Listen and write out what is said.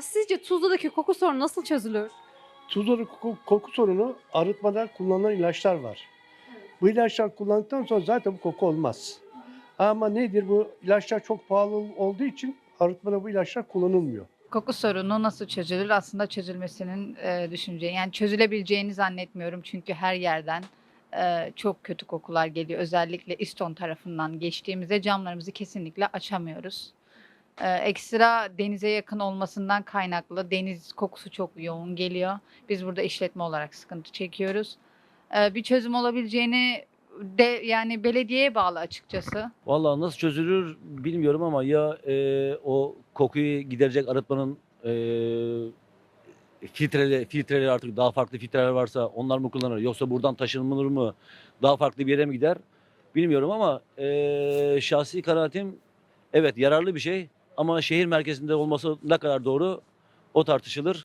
Sizce Tuzla'daki koku sorunu nasıl çözülür? Tuzları koku, koku sorunu arıtmada kullanılan ilaçlar var. Bu ilaçlar kullandıktan sonra zaten bu koku olmaz. Ama nedir bu ilaçlar çok pahalı olduğu için arıtmada bu ilaçlar kullanılmıyor. Koku sorunu nasıl çözülür? Aslında çözülmesinin e, düşünce yani çözülebileceğini zannetmiyorum çünkü her yerden e, çok kötü kokular geliyor. Özellikle İston tarafından geçtiğimizde camlarımızı kesinlikle açamıyoruz. E, ekstra denize yakın olmasından kaynaklı deniz kokusu çok yoğun geliyor. Biz burada işletme olarak sıkıntı çekiyoruz. E, bir çözüm olabileceğini de yani belediyeye bağlı açıkçası. Vallahi nasıl çözülür bilmiyorum ama ya e, o kokuyu giderecek arıtmanın e, filtreli, filtreleri artık daha farklı filtreler varsa onlar mı kullanır yoksa buradan taşınılır mı daha farklı bir yere mi gider bilmiyorum ama e, şahsi kanaatim evet yararlı bir şey ama şehir merkezinde olması ne kadar doğru o tartışılır.